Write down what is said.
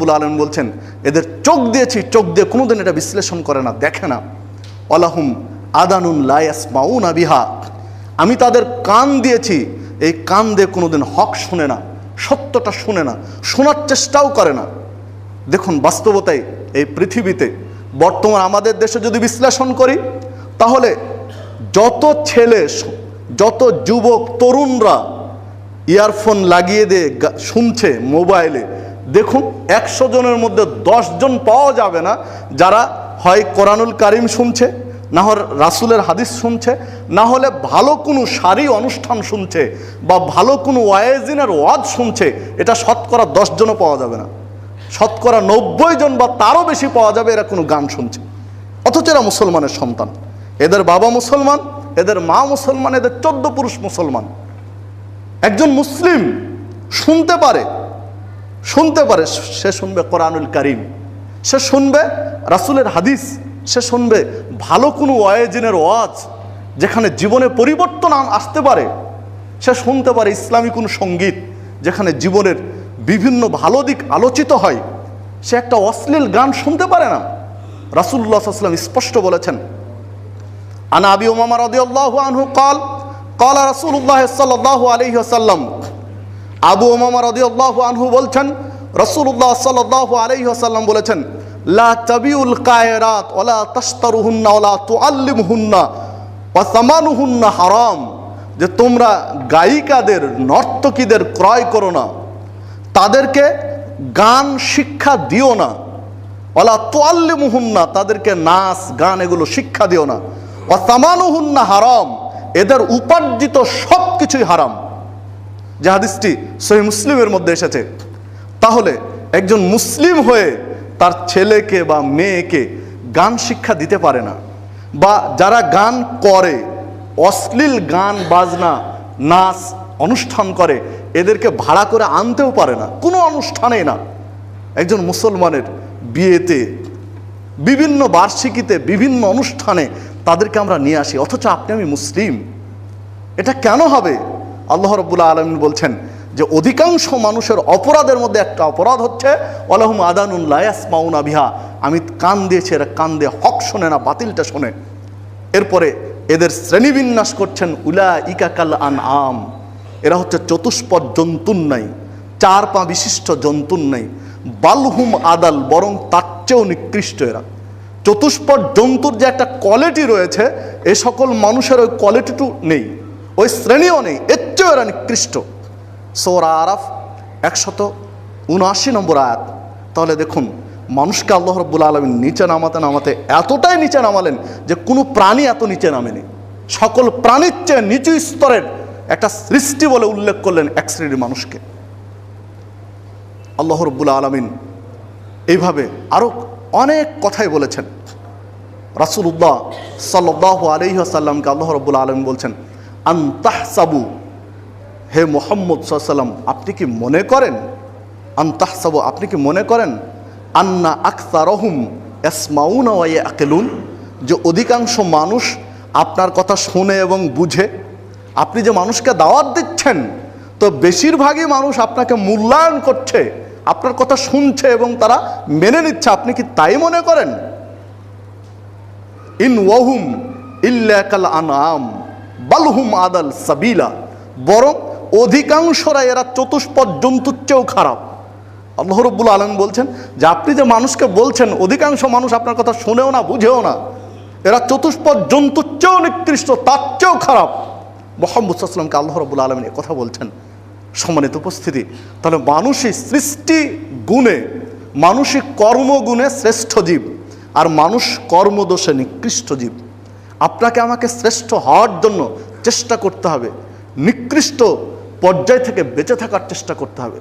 আলম বলছেন, এদের চোখ দিয়েছি চোখ দিয়ে কোনোদিন এটা বিশ্লেষণ করে না, দেখে না। অলাহুম আদানুন লায়াস মাউন আবিহা আমি তাদের কান দিয়েছি, এই কান দিয়ে কোনোদিন হক শুনে না, সত্যটা শুনে না, শোনার চেষ্টাও করে না। দেখুন, বাস্তবতায় এই পৃথিবীতে, বর্তমান আমাদের দেশে যদি বিশ্লেষণ করি, তাহলে যত ছেলে, যত যুবক, তরুণরা ইয়ারফোন লাগিয়ে দিয়ে শুনছে মোবাইলে দেখুন, একশো জনের মধ্যে জন পাওয়া যাবে না যারা হয় কোরআনুল কারিম শুনছে, না হলে রাসুলের হাদিস শুনছে, না হলে ভালো কোনো সারি অনুষ্ঠান শুনছে বা ভালো কোনো ওয়াইজিনের ওয়াজ শুনছে, এটা শতকরা দশ জনও পাওয়া যাবে না। শতকরা নব্বই জন বা তারও বেশি পাওয়া যাবে এরা কোনো গান শুনছে। অথচ এরা মুসলমানের সন্তান। এদের বাবা মুসলমান, এদের মা মুসলমান, এদের চোদ্দ পুরুষ মুসলমান। একজন মুসলিম শুনতে পারে শুনতে পারে, সে শুনবে কোরআনুল করিম। সে শুনবে রাসুলের হাদিস। সে শুনবে ভালো কোনো ওয়াজিনের ওয়াজ, যেখানে জীবনে পরিবর্তন আসতে পারে। সে শুনতে পারে ইসলামী কোনো সংগীত, যেখানে জীবনের বিভিন্ন ভালো দিক আলোচিত হয়। সে একটা অশ্লীল গান শুনতে পারে না। রাসুল্লাহ আসলাম স্পষ্ট বলেছেন, আনা আবি ওমামা রদি আল্লাহ আনহু কল, কলা রাসুল্লাহ সাল্লাহ আলহিহাসাল্লাম আবু উমামা রাদিয়াল্লাহু আনহু বলছেন, রাসূলুল্লাহ সাল্লাল্লাহু আলাইহি ওয়াসাল্লাম বলেছেন, লা তাবিউল কায়রাত ওয়ালা তাশতারুহুন্না ওয়ালা তুআল্লিমুহুন্না ওয়া সামানুহুন্না হারাম। যে তোমরা গায়িকাদের, নর্তকীদের ক্রয় করো না, তাদেরকে গান শিক্ষা দিও না। ওলা তোয়াল্লি মুহুন্না তাদেরকে নাচ, গান এগুলো শিক্ষা দিও না। অতামানুহুন্না হারাম, এদের উপার্জিত সব কিছুই হারাম। যে হাদিসটি সহি মুসলিমের মধ্যে এসেছে, তাহলে একজন মুসলিম হয়ে তার ছেলেকে বা মেয়েকে গান শিক্ষা দিতে পারে না বা যারা গান করে, অশ্লীল গান, বাজনা, নাচ, অনুষ্ঠান করে, এদেরকে ভাড়া করে আনতেও পারে না। কোনো অনুষ্ঠানেই না। একজন মুসলমানের বিয়েতে, বিভিন্ন বার্ষিকীতে, বিভিন্ন অনুষ্ঠানে তাদেরকে আমরা নিয়ে আসি। অথচ আপনি আমি মুসলিম। এটা কেন হবে? আল্লাহ রব্বুল্লা আলমিন বলছেন যে অধিকাংশ মানুষের অপরাধের মধ্যে একটা অপরাধ হচ্ছে আলহম আদানুল লায়াসমাউন আবিহা আমি কান দিয়েছি এরা কান দিয়ে হক শোনে না, বাতিলটা শোনে। এরপরে এদের শ্রেণীবিন্যাস করছেন উলা ইকাকাল আন আম এরা হচ্ছে চতুষ্পদ জন্তুর নাই, চার পা বিশিষ্ট জন্তুর নাই। বালহুম আদাল, বরং তার চেয়েও নিকৃষ্ট এরা। চতুষ্পদ জন্তুর যে একটা কোয়ালিটি রয়েছে, এ সকল মানুষের ওই কোয়ালিটিটু নেই। ওই শ্রেণীও নেই, এর চেয়েও এরা নিকৃষ্ট সোরা আরাফ একশত উনআশি নম্বর আয়াত। তাহলে দেখুন, মানুষকে আল্লাহ রব্বুল আলমিন নিচে নামাতে নামাতে এতটাই নিচে নামালেন যে কোনো প্রাণী এত নিচে নামেনি। সকল প্রাণীর চেয়ে নিচু স্তরের একটা সৃষ্টি বলে উল্লেখ করলেন এক শ্রেণির মানুষকে। আল্লাহ রব্বুল আলমিন এইভাবে আরও অনেক কথাই বলেছেন। রাসুল্লাহ সাল্লাহ আলহিহাসাল্লামকে আল্লাহ রব্বুল আলম বলছেন আন্তাহসাবু হে মোহাম্মদ সাল্লাম আপনি কি মনে করেন? আন্তাহসাবু আপনি কি মনে করেন? আন্না আখতারহুম এসমাউন ওয়াই আকেলুন যে অধিকাংশ মানুষ আপনার কথা শুনে এবং বুঝে। আপনি যে মানুষকে দাওয়াত দিচ্ছেন, তো বেশিরভাগই মানুষ আপনাকে মূল্যায়ন করছে, আপনার কথা শুনছে এবং তারা মেনে নিচ্ছে। আপনি কি তাই মনে করেন? ইন ওয়াহুম ইল্লাকাল আনাম বালহুম আদাল সাবিলা। বরং অধিকাংশরা এরা চতুষ্পদ জন্তুর চেয়েও খারাপ। আল্লাহ রব্বুল আলম বলছেন, যে আপনি যে মানুষকে বলছেন, অধিকাংশ মানুষ আপনার কথা শুনেও না, বুঝেও না। এরা চতুষ্পদ জন্তুর চেয়েও নিকৃষ্ট, তার চেয়েও খারাপ। মোহাম্মদ সাল্লামকে আল্লাহ রব্বুল আলমিন কথা বলছেন। সম্মানিত উপস্থিতি, তাহলে মানুষই সৃষ্টি গুণে মানসিক কর্মগুণে শ্রেষ্ঠ জীব। আর মানুষ কর্মদোষে নিকৃষ্ট জীব। আপনাকে আমাকে শ্রেষ্ঠ হওয়ার জন্য চেষ্টা করতে হবে। নিকৃষ্ট পর্যায় থেকে বেঁচে থাকার চেষ্টা করতে হবে।